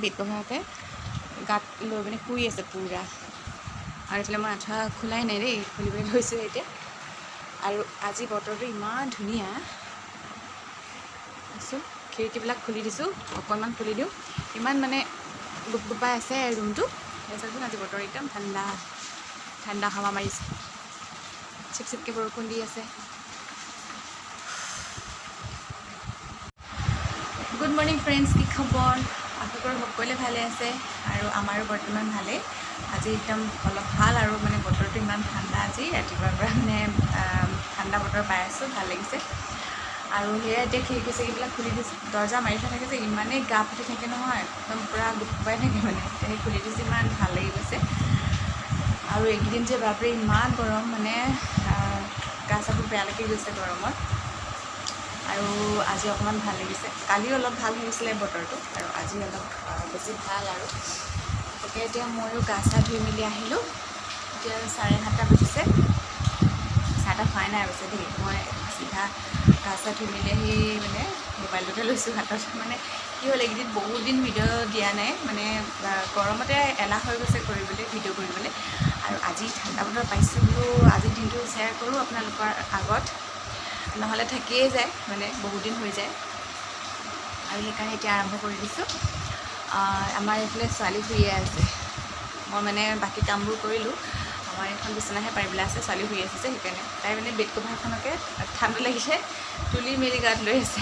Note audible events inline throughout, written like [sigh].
Bed কভাৰতে গাত লৈ পিনে শুই আছে পূৰা। আৰু এইফালে মই আঠুৱা খোলাই নাই দেই খুলিবলৈ লৈছোঁ এতিয়া। আৰু আজি বতৰটো ইমান ধুনীয়া। আছোঁ খিৰিকীবিলাক খুলি দিছোঁ অকণমান খুলি দিওঁ। ইমান মানে গুপগুপাই আছে ৰুমটো। তাৰপিছত আজি বতৰ একদম ঠাণ্ডা ঠাণ্ডা হাৱা মাৰিছে। চিপ চিপকৈ বৰষুণ দি আছে। গুড মৰ্ণিং ফ্ৰেণ্ডছ কি খবৰ? আশা কৰোঁ সকলোৱে ভালে আছে আৰু আমাৰো বৰ্তমান ভালেই। আজি একদম অলপ ভাল আৰু মানে বতৰটো ইমান ঠাণ্ডা আজি ৰাতিপুৱাৰ পৰা মানে ঠাণ্ডা বতৰ পাই আছোঁ ভাল লাগিছে। আৰু সেয়া এতিয়া খিৰিকী চিৰিকিবিলাক খুলি দিছোঁ দৰ্জা মাৰি থোৱা থাকে যে ইমানেই গা ফুটি থাকে নহয় একদম পূৰা গোপাই থাকে মানে সেই খুলি দিছোঁ ইমান ভাল লাগি গৈছে। আৰু এইকেইদিন যে বাপৰে ইমান গৰম মানে গা চাবোৰ বেয়া লাগি গৈছে গৰমত। আৰু আজি অকণমান ভাল লাগিছে। কালিও অলপ ভাল হৈছিলে বতৰটো আৰু আজি অলপ বেছি ভাল আৰু। গতিকে এতিয়া ময়ো গা চা ধুই মেলি আহিলোঁ। এতিয়া চাৰে সাতটা বাজিছে। চাহ তাহ খোৱাই নাই অৱশ্যে দেই। মই চিধা গা চা ধুই মেলি আহি মানে মোবাইলটোতে লৈছোঁ হাতত। মানে কি হ'ল এইকেইদিন বহুত দিন ভিডিঅ' দিয়া নাই। মানে গৰমতে এলাহ হৈ গৈছে কৰিবলৈ ভিডিঅ' কৰিবলৈ। আৰু আজি ঠাণ্ডা বতৰ পাইছোঁ। বোলো আজিৰ দিনটো শ্বেয়াৰ কৰোঁ আপোনালোকৰ আগত। নহ'লে থাকিয়েই যায় মানে বহুত দিন হৈ যায়। আৰু সেইকাৰণে এতিয়া আৰম্ভ কৰি দিছোঁ। আমাৰ এইফালে ছোৱালী শুইয়ে আছে। মই মানে বাকী কামবোৰ কৰিলোঁ। আমাৰ এখন বিচনাহে পাৰিবলৈ আছে ছোৱালী শুই আছে যে সেইকাৰণে। তাই মানে বেড কভাৰখনকে ঠাণ্ডা লাগিছে তুলি মেলি গাত লৈ আছে।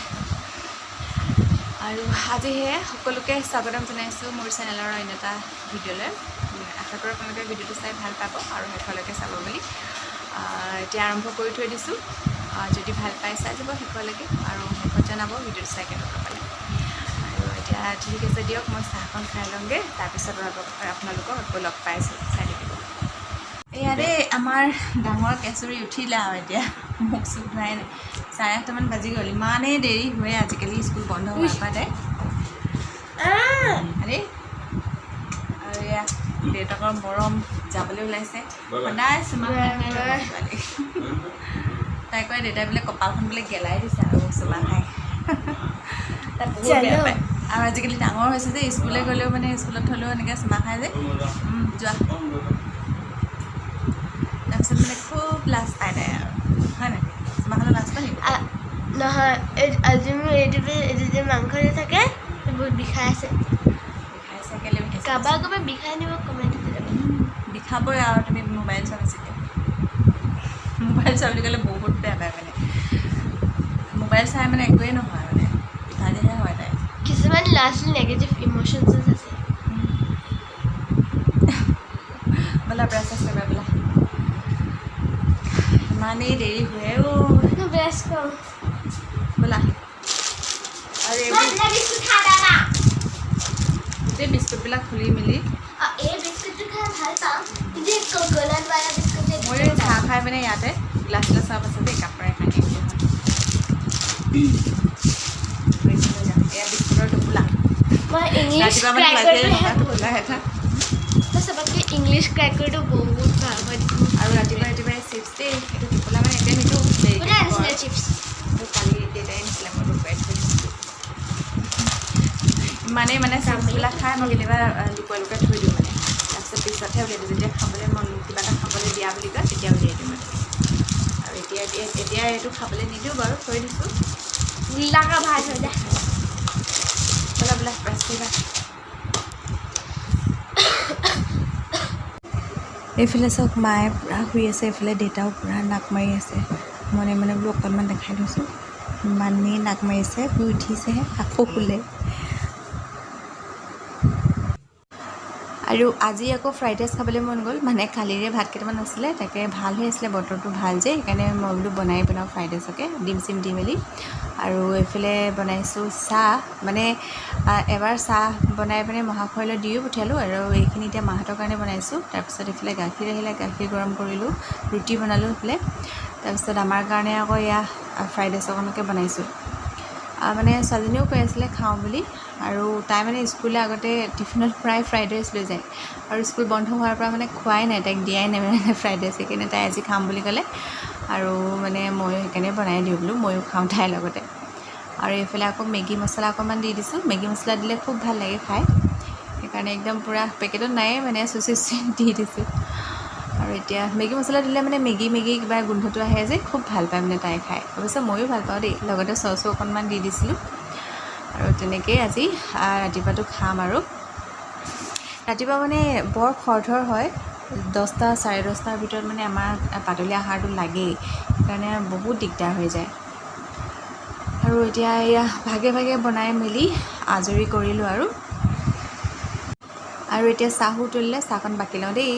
আৰু আজি সেয়ে সকলোকে স্বাগতম জনাইছোঁ মোৰ চেনেলৰ অন্য এটা ভিডিঅ'লৈ। আশা কৰোঁ আপোনালোকে ভিডিঅ'টো চাই ভাল পাব আৰু শেষলৈকে চাব বুলি এতিয়া আৰম্ভ কৰি থৈ দিছোঁ। যদি ভাল পাই চাই যাব শেষলৈকে আৰু শেষত জনাব ভিডিঅ'টো চাই কেনেকুৱা পালে। আৰু এতিয়া ঠিক আছে দিয়ক মই চাহকণ খাই লওঁগৈ তাৰপিছত আপোনালোকক আপোনালোকক আকৌ লগ পাই আছোঁ চাই থাকিব। এয়া দেই আমাৰ ডাঙৰ কেঁচুৰী উঠিলে আৰু এতিয়া। মুখ চুখ ধোৱাই নাই। চাৰে আঠটামান বাজি গ'ল ইমানেই দেৰি হৈ আজিকালি স্কুল বন্ধ হোৱাৰ পৰা তাই আৰে আৰু এয়া দেউতাকৰ মৰম যাবলৈ ওলাইছে। সদায় চুমা তাই কয় দেউতাই বোলে কপালখন বোলে গেলাই দিছে আৰু চুমা খাই তাই বহুত বেয়া পায়। আৰু আজিকালি ডাঙৰ হৈছে যে স্কুললৈ গ'লেও মানে স্কুলত থ'লেও এনেকৈ চুমা খাই যে। যোৱা। তাৰপিছত মানে খুব লাজ পাই তাই আৰু। হয় নাই? চুমাখনত লাজ পায় নেকি? আ- নহয় আজি মোৰ এইটো যে এইটো যে মাংস যে থাকে বহুত বিষাই আছে। বিষাইছে কাৰোবাৰ বিষাই নিব কমেণ্ট বিষাবই আৰু তুমি মোবাইল চোৱা বেছিকৈ মোবাইল চোৱা বুলি ক'লে বহুত বেয়া পায় মানে মোবাইল চাই মানে একোৱেই নহয় মানে বিষালেহে হয় তাই কিছুমান ল'ৰা ছোৱালী নিগেটিভ ইম'শ্যনছ আছে বোলা ব্ৰাছ আছে বোলা ইমানেই দেৰি হয়েও মই ব্ৰাছ কৰোঁ বোলা আৰু এইবোৰ গোটেই বিস্কুটবিলাক খুলি মেলি এই বিস্কুটটো খাই ভাল পাওঁ কিন্তু এই কক'নাটৱালা বিস্কুট মই চাহ খাই মানে ইয়াতে গিলাচ গিলাচ চাহ আছে দেই কাপোৰে খাই এয়া বিস্কুটৰ টোপোলা। মই ইংলিছ ৰাতিপুৱা মানে ওলাইছে ক্ৰেকাৰটো নহয় টোপোলা এটা মই চবতকৈ ইংলিছ ক্ৰেকাৰটো বহুত ভাল মই আৰু ৰাতিপুৱা ৰাতিপুৱাই চিপছ দেই এইটো টোপোলা মানে এতিয়া নিদিওঁ দেৰিকৈ কোনে খাব আনিছিলে আৰু। চিপছ? এইটো কালি দেউতাই নিছিলে মই লুকুৱাই থৈ দিছিলোঁ ইমানেই মানে চিপছবিলাক খাই মই কেতিয়াবা আহ, লুকুৱাই লুকুৱাই থৈ দিওঁ মানে। তাৰপিছত পিছতহে উলিয়াই যেতিয়া খাবলৈ মন কিবা এটা খাবলৈ দিয়া বুলি কয় তেতিয়া উলিয়াই দিওঁ আৰু। এতিয়া এতিয়া এইটো খাবলৈ নিদিওঁ বাৰু থৈ দিছোঁ। গোলাকা ভাত হৈ যায় ব'লা ব'লা ব্ৰাছ কৰিবা। এইফালে চাওক মায়ে পূৰা শুই আছে এইফালে দেউতাও পূৰা নাক মাৰি আছে। মনে মনে বোলো অকণমান দেখাই থৈছোঁ ইমানেই নাক মাৰিছে শুই উঠিছেহে আকৌ শুলে। আৰু আজি আকৌ ফ্ৰাইড ৰাইচ খাবলৈ মন গ'ল। মানে কালিৰে ভাত কেইটামান আছিলে তাকে ভাল হৈ আছিলে বতৰটো ভাল যে সেইকাৰণে মই বোলো বনাই বনাওঁ ফ্ৰাইড ৰাইচকে ডিম চিম দি মেলি। আৰু এইফালে বনাইছোঁ চাহ। মানে এবাৰ চাহ বনাই পিনে মহাশয়লৈ দিও পঠিয়ালোঁ আৰু এইখিনি এতিয়া মাহঁতৰ কাৰণে বনাইছোঁ। তাৰপিছত এইফালে গাখীৰ আহিলে গাখীৰ গৰম কৰিলোঁ ৰুটি বনালোঁ এইফালে। তাৰপিছত আমাৰ কাৰণে আকৌ এয়া ফ্ৰাইড ৰাইচ অকণকে বনাইছোঁ। মানে ছোৱালীজনীও কৈ আছিলে খাওঁ বুলি। আৰু তাই মানে স্কুললৈ আগতে টিফিনত প্ৰায় ফ্ৰাইড ৰাইচ লৈ যায়। আৰু স্কুল বন্ধ হোৱাৰ পৰা মানে খোৱাই নাই তাইক দিয়াই নাই মানে [laughs] ফ্ৰাইড ৰাইচ। সেইকাৰণে তাই আজি খাম বুলি ক'লে। আৰু মানে ময়ো সেইকাৰণে বনাই দিওঁ বোলো ময়ো খাওঁ তাইৰ লগতে। আৰু এইফালে আকৌ মেগী মছলা অকণমান দি দিছোঁ। মেগী মছলা দিলে খুব ভাল লাগে খাই। সেইকাৰণে একদম পূৰা পেকেটত নায়েই মানে চুচি চুচি দি দিছোঁ। আৰু এতিয়া মেগী মছলা দিলে মানে মেগী মেগী কিবা গোন্ধটো আহে যে খুব ভাল পায় মানে তাই খাই। অৱশ্যে ময়ো ভাল পাওঁ দেই। লগতে চচো অকণমান দি দিছিলোঁ। আৰু তেনেকেই আজি ৰাতিপুৱাটো খাম আৰু। ৰাতিপুৱা মানে বৰ খৰধৰ হয়। দহটা চাৰে দহটাৰ ভিতৰত মানে আমাৰ পাতলীয়া আহাৰটো লাগেই। সেইকাৰণে বহুত দিগদাৰ হৈ যায়। আৰু এতিয়া এয়া ভাগে ভাগে বনাই মেলি আজৰি কৰিলোঁ আৰু। আৰু এতিয়া চাহো তুলিলে চাহকণ বাকি লওঁ দেই।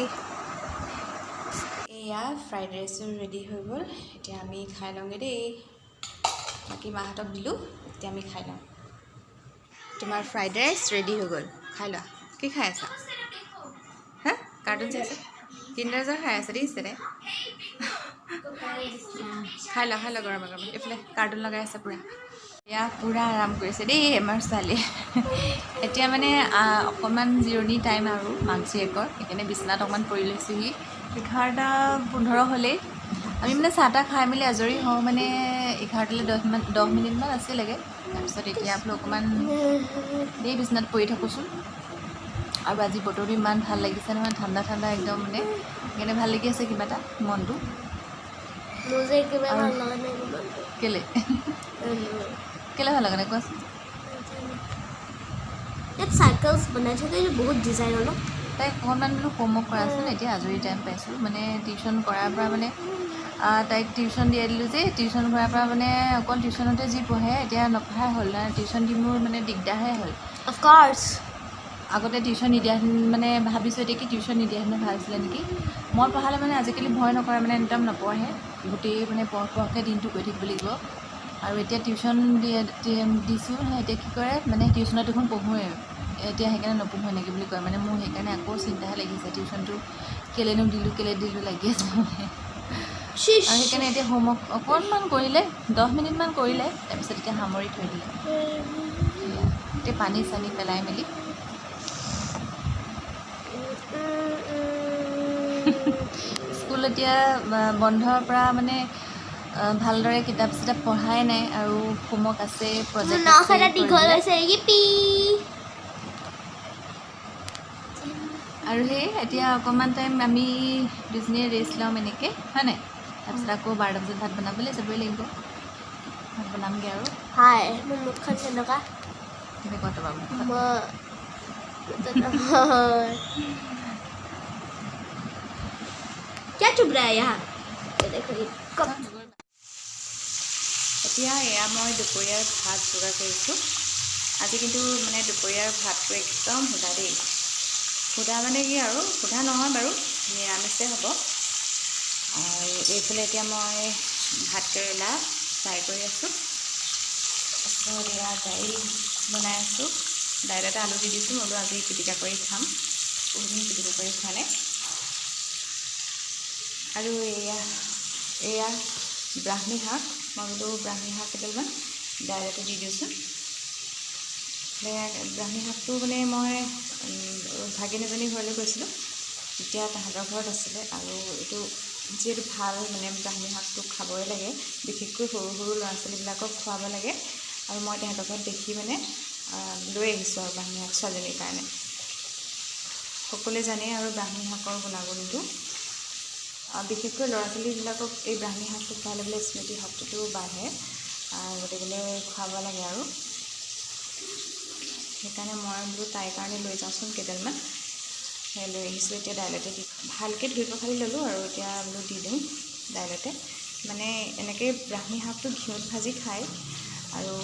এয়া ফ্ৰাইড ৰাইচো ৰেডি হৈ গ'ল। এতিয়া আমি খাই লওঁগৈ দেই। বাকী মাহঁতক দিলোঁ, এতিয়া আমি খাই লওঁ। তোমাৰ ফ্ৰাইড ৰাইচ ৰেডি হৈ গ'ল। খাই লোৱা। কি খাই আছা? হা? কাৰ্টুন চাই আছা কিণ্ডাৰ জাৰ খাই আছে দেখিছে দে খাই লোৱা খাই লোৱা গৰমে গৰমে। এইফালে কাৰ্টুন লগাই আছে পূৰা। এয়া পূৰা আৰাম কৰিছে দেই আমাৰ ছোৱালীয়ে এতিয়া মানে অকণমান জিৰণি টাইম আৰু মাক জীয়েকৰ সেইকাৰণে বিচনাত অকণমান পৰি লৈছোঁহি। এঘাৰটা পোন্ধৰ হ'লেই। আমি মানে চাহ তাহ খাই মেলি আজৰি হওঁ মানে এঘাৰটালৈ দহমান দহ মিনিটমান আছিলেগৈ তাৰপিছত এতিয়া বোলো অকণমান দেই বিচনাত পৰি থাকোঁচোন। আৰু আজি বতৰটো ইমান ভাল লাগিছে নহয় ঠাণ্ডা ঠাণ্ডা একদম মানে। সেইকাৰণে ভাল লাগি আছে কিবা এটা মনটো। মনটো। কেলে? কেলে ভাল লগা নাই কোৱাচোন? ইয়াত চাইকেলছ বনাই থাকে বহুত ডিজাইনৰ ন? তাইক অকণমান বোলো হোমৱৰ্ক কৰাচোন এতিয়া আজৰি টাইম পাইছোঁ। মানে টিউশ্যন কৰাৰ পৰা মানে তাইক টিউশ্যন দিয়াই দিলোঁ যে টিউশ্যন কৰাৰ পৰা মানে অকল টিউশ্যনতে যি পঢ়ে এতিয়া নপঢ়াই হ'ল। টিউশ্যন দি মোৰ মানে দিগদাৰহে হ'ল। অফক'ৰ্ছ আগতে টিউশ্যন নিদিয়াহেঁতেন মানে ভাবিছোঁ এতিয়া কি টিউশ্যন নিদিয়াহেঁতেন ভাল আছিলে নেকি? মই পঢ়ালে মানে আজিকালি ভয় নকৰে মানে একদম নপঢ়ে। গোটেই মানে পঢ় পঢ়কৈ দিনটো কৰি থাকিব লাগিব। আৰু এতিয়া টিউশ্যন দিছোঁ নহয় এতিয়া কি কৰে মানে টিউশ্যনত দেখোন পঢ়োৱে এতিয়া সেইকাৰণে নপঢ়োঁ নেকি বুলি কয়। মানে মোৰ সেইকাৰণে আকৌ চিন্তাহে লাগিছে। টিউশ্যনটো কেলেনো দিলোঁ কেলে দিলোঁ লাগি আছে মানে। আৰু সেইকাৰণে এতিয়া হোমৱৰ্ক অকণমান কৰিলে দহ মিনিটমান কৰিলে তাৰপিছত এতিয়া সামৰি থৈ দিলে। এতিয়া পানী চানী পেলাই মেলি। স্কুল এতিয়া বন্ধৰ পৰা মানে ভালদৰে কিতাপ চিতাপ পঢ়াই নাই আৰু হোমৱৰ্ক আছে প্ৰজেক্ট নখ এটা দীঘল হৈছে ইপি আৰু সেই এতিয়া অকণমান টাইম আমি দুজনীয়ে ৰেষ্ট ল'ম এনেকৈ হয় নাই তাৰপিছত আকৌ বাৰটা বজাত ভাত বনাবলৈ যাবই লাগিব ভাত বনামগৈ আৰু হাই মোৰ মুখখন কেনেকুৱা তেনেকুৱা তোমাৰ মুখত মই নহয় क्या चुभ रहा है यहाँ ये देखो ये कप এতিয়া এয়া মই দুপৰীয়াৰ ভাত যোগাৰ কৰিছোঁ আজি কিন্তু মানে দুপৰীয়াৰ ভাতটো একদম সুধা দেই সুধা মানে কি আৰু? সুধা নহয় বাৰু, নিৰামিষে হ'ব। আৰু এইফালে এতিয়া মই ভাত কেৰেলা ফ্ৰাই কৰি আছোঁ। তাৰপিছত দাইল বনাই আছোঁ। দাইলতে আলু দি দিছোঁ বোলো আজি পিটিকা কৰি খাম। বহুদিন পিটিকা কৰি খোৱা নাই। আৰু এয়া এয়া ব্ৰাহ্মী শাক। মই বোলো ব্ৰাহ্মী শাক কেইডালমান দাইলতে দি দিছোঁ ব্ৰাহ্মী শাকটো মানে মই উম, ভাগিন এজনীৰ ঘৰলৈ গৈছিলোঁ। তেতিয়া তাহাঁতৰ ঘৰত আছিলে আৰু এইটো যিহেতু ভাল মানে ব্ৰাহ্মী শাকটো খাবই লাগে বিশেষকৈ সৰু সৰু ল'ৰা ছোৱালীবিলাকক খুৱাব লাগে। আৰু মই তাহাঁতৰ ঘৰত দেখি মানে লৈ আহিছোঁ আৰু ব্ৰাহ্মী শাক ছোৱালীজনীৰ কাৰণে। সকলোৱে জানে আৰু ব্ৰাহ্মী শাকৰ গুণাগুণটো। বিশেষকৈ ল'ৰা ছোৱালীবিলাকক এই ব্ৰাহ্মী শাকটো খুৱালে বোলে স্মৃতি শক্তিটো বাঢ়ে গতিকেলৈ খুৱাব লাগে আৰু। সেইকাৰণে মই বোলো তাইৰ কাৰণে লৈ যাওঁচোন কেইডালমান। সেই লৈ আহিছোঁ এতিয়া দাইলতে দি ভালকৈ ধুই পখালি ল'লোঁ আৰু এতিয়া বোলো দি দিওঁ দাইলতে। মানে এনেকৈ ব্ৰাহ্মী শাকটো ঘিউত ভাজি খায় আৰু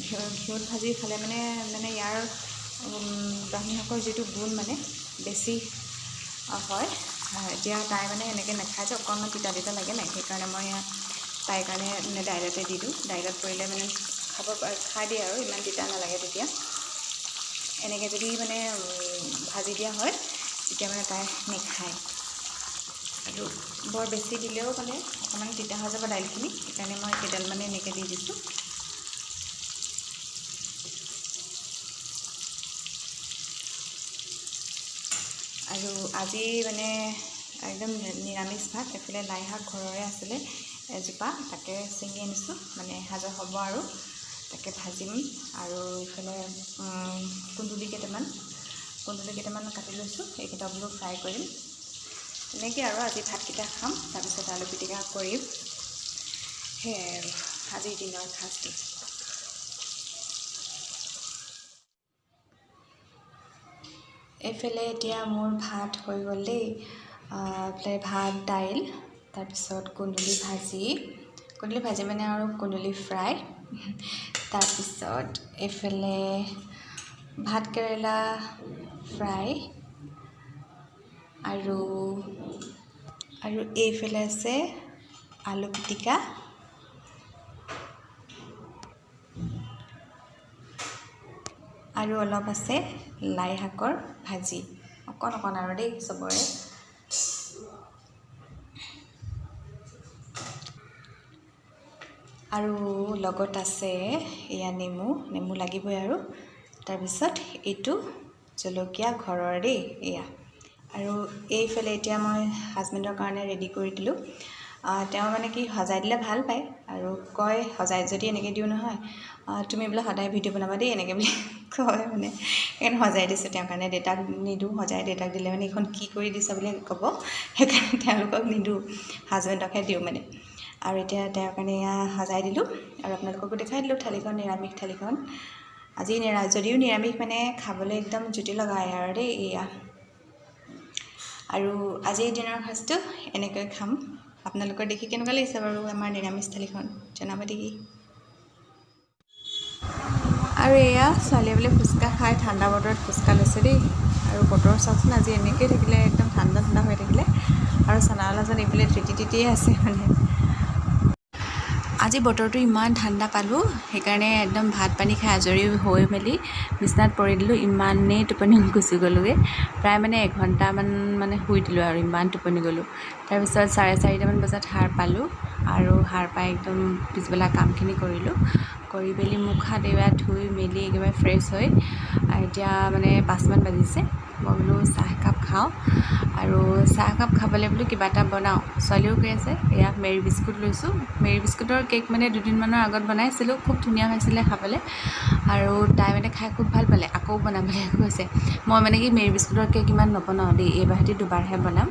ঘিউ ঘিউত ভাজি খালে মানে মানে ইয়াৰ ব্ৰাহ্মী শাকৰ যিটো গুণ মানে বেছি হয়। এতিয়া তাই মানে এনেকৈ নাখায় যে অকণমান তিতা তিতা লাগে নাই সেইকাৰণে মই তাইৰ কাৰণে মানে দাইলতে দি দিওঁ। দাইলত পৰিলে মানে খাব খাই দিয়ে আৰু ইমান তিতা নালাগে তেতিয়া। এনেকৈ যদি মানে ভাজি দিয়া হয়, তেতিয়া মানে তাই নেখায়। আৰু বৰ বেছি দিলেও মানে অকণমান তিতা হৈ যাব দাইলখিনি, সেইকাৰণে মই কেইডাল মানে এনেকৈ দি দিছোঁ। আৰু আজি মানে একদম নিৰামিষ ভাত এফালে লাই শাক ঘৰৰে আছিলে, এজোপা, তাকে ছিঙি আনিছোঁ মানে এসাঁজৰ হ'ব আৰু। তাকে ভাজিম আৰু ইফালে উম, কুন্দুলি কেইটামান কুন্দুলি কেইটামান কাটি লৈছোঁ এইকেইটা বোলো ফ্ৰাই কৰিম। তেনেকৈ আৰু আজি ভাতকেইটা খাম তাৰপিছত আলু পিটিকা কৰিম। সেয়াই আৰু আজিৰ দিনৰ সাজটো এইফালে এতিয়া মোৰ ভাত হৈ গ'ল দেই। এইফালে ভাত দাইল তাৰপিছত কুন্দুলি ভাজি। কুন্দুলি ভাজি মানে আৰু কুন্দুলি ফ্ৰাই। তাৰপিছত এইফালে ভাত কেৰেলা ফ্ৰাই আৰু আৰু এইফালে আছে আলু পিটিকা। আৰু অলপ আছে লাই শাকৰ ভাজি। অকণ অকণ আৰু দেই চবৰে। আৰু লগত আছে এয়া নেমু নেমু লাগিবই আৰু। তাৰপিছত এইটো জলকীয়া ঘৰৰ দেই এয়া। আৰু এইফালে এতিয়া মই হাজবেণ্ডৰ কাৰণে ৰেডি কৰি দিলোঁ। তেওঁ মানে কি সজাই দিলে ভাল পায় আৰু কয় সজাই যদি এনেকৈ দিওঁ নহয় তুমি বোলে সদায় ভিডিঅ' বনাবা দেই এনেকৈ বুলি [laughs] কয় মানে। সেইকাৰণে সজাই দিছোঁ তেওঁৰ কাৰণে। দেউতাক নিদিওঁ সজাই দেউতাক দিলে মানে এইখন কি কৰি দিছা বুলি ক'ব। সেইকাৰণে তেওঁলোকক নিদিওঁ হাজবেণ্ডকহে দিওঁ মানে। আৰু এতিয়া তেওঁৰ কাৰণে এয়া সজাই দিলোঁ আৰু আপোনালোককো দেখাই দিলোঁ থালিখন নিৰামিষ থালিখন। আজি নিৰা যদিও নিৰামিষ মানে খাবলৈ একদম জুতি লগাই আৰু দেই এয়া। আৰু আজিৰ দিনৰ সাজটো এনেকৈ খাম। আপোনালোকৰ দেখি কেনেকুৱা লাগিছে বাৰু আমাৰ নিৰামিষ থালিখন? জনাব দেখি। আৰু এয়া ছোৱালীয়ে বোলে ফুচকা খাই ঠাণ্ডা বতৰত ফুচকা লৈছে দেই। আৰু বতৰ চাওকচোন আজি এনেকৈ থাকিলে একদম ঠাণ্ডা ঠাণ্ডা হৈ থাকিলে। আৰু চানাৱালাজন এইফালে তিতি তিতিয়ে আছে মানে। আজি বতৰটো ইমান ঠাণ্ডা পালোঁ সেইকাৰণে একদম ভাত পানী খাই আজৰি হৈ মেলি বিচনাত পৰি দিলোঁ ইমানেই টোপনি গুচি গ'লোগৈ। প্ৰায় মানে এঘণ্টামান মানে শুই দিলোঁ আৰু ইমান টোপনি গ'লোঁ। তাৰপিছত চাৰে চাৰিটামান বজাত সাৰ পালোঁ আৰু সাৰ পাই একদম পিছবেলা কামখিনি কৰিলোঁ। কৰি মেলি মুখ হাত এবাৰ ধুই মেলি একেবাৰে ফ্ৰেছ হৈ এতিয়া মানে পাঁচমান বাজিছে। মই বোলো চাহ একাপ খাওঁ আৰু চাহ একাপ খাবলৈ বোলো কিবা এটা বনাওঁ। ছোৱালীও কৈ আছে এয়া মেৰী বিস্কুট লৈছোঁ। মেৰী বিস্কুটৰ কেক মানে দুদিনমানৰ আগত বনাইছিলোঁ খুব ধুনীয়া হৈছিলে খাবলৈ। আৰু তাই মানে খাই খুব ভাল পালে আকৌ বনাবলৈ [laughs] কৈছে। মই মানে কি মেৰী বিস্কুটৰ কেক ইমান নবনাওঁ দেই এইবাৰ সৈতে দুবাৰহে বনাম।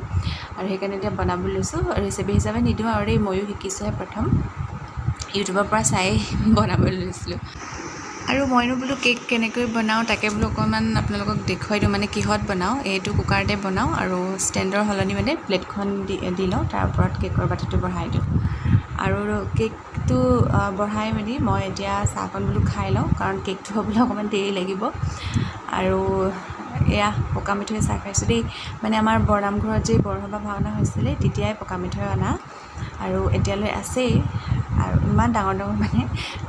আৰু সেইকাৰণে এতিয়া বনাব লৈছোঁ। ৰেচিপি হিচাপে নিদিওঁ আৰু দেই ময়ো শিকিছোঁহে প্ৰথম। ইউটিউবৰ পৰা চাই [laughs] বনাবলৈ লৈছিলোঁ। আৰু মইনো বোলো কেক কেনেকৈ বনাওঁ তাকে বোলো অকণমান আপোনালোকক দেখুৱাই দিওঁ মানে কিহত বনাওঁ এইটো কুকাৰতে বনাওঁ আৰু ষ্টেণ্ডৰ সলনি মানে প্লেটখন দি দি লওঁ তাৰ ওপৰত কেকৰ বাতিটো বঢ়াই দিওঁ। আৰু কেকটো বঢ়াই মেলি মই এতিয়া চাহকণ বোলো খাই লওঁ কাৰণ কেকটো হ'বলৈ অকণমান দেৰি লাগিব। আৰু এয়া পকা মিঠৈ চাহ খাইছোঁ দেই। মানে আমাৰ বৰনামঘৰত যে বৰসভা ভাওনা হৈছিলে তেতিয়াই পকা মিঠৈ অনা। আৰু এতিয়ালৈ আছেই। আৰু ইমান ডাঙৰ ডাঙৰ মানে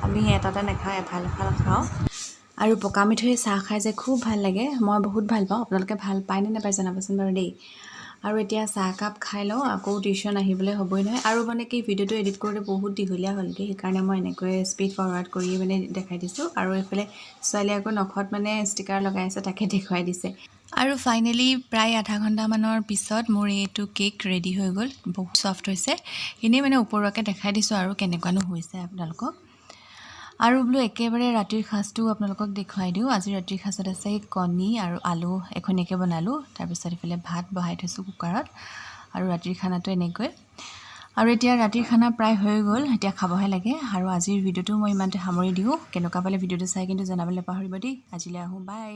আমি এটাতে নাখাওঁ এফাল এফাল খাওঁ। আৰু পকা মিঠৈ চাহ খাই যে খুব ভাল লাগে। মই বহুত ভাল পাওঁ। আপোনালোকে ভাল পায়নে নাপায় জনাবচোন বাৰু দেই। আৰু এতিয়া চাহ একাপ খাই লওঁ আকৌ টিউশ্যন আহিবলৈ হ'বই নহয়। আৰু মানে কি ভিডিঅ'টো এডিট কৰোঁতে বহুত দীঘলীয়া হ'লগৈ সেইকাৰণে মই এনেকৈ স্পীড ফৰৱাৰ্ড কৰি মানে দেখাই দিছোঁ। আৰু এইফালে ছোৱালীয়ে আকৌ নখত মানে ষ্টিকাৰ লগাই আছে তাকে দেখুৱাই দিছে। আৰু ফাইনেলি প্ৰায় আধা ঘণ্টামানৰ পিছত মোৰ এইটো কেক ৰেডি হৈ গ'ল। বহুত ছফ্ট হৈছে। এনেই মানে ওপৰুৱাকৈ দেখাই দিছোঁ আৰু কেনেকুৱানো হৈছে আপোনালোকক। আৰু বোলো একেবাৰে ৰাতিৰ সাজটো আপোনালোকক দেখুৱাই দিওঁ। আজি ৰাতিৰ সাজত আছে কণী আৰু আলু এখনীয়াকৈ বনালোঁ। তাৰপিছত এইফালে ভাত বহাই থৈছোঁ কুকাৰত। আৰু ৰাতিৰ খানাটো এনেকৈ। আৰু এতিয়া ৰাতিৰ খানা প্ৰায় হৈ গ'ল এতিয়া খাবহে লাগে। আৰু আজিৰ ভিডিঅ'টো মই ইমানতে সামৰি দিওঁ। কেনেকুৱা পালে ভিডিঅ'টো চাই কিন্তু জনাবলৈ পাহৰিব দেই। আজিলৈ আহোঁ বাই।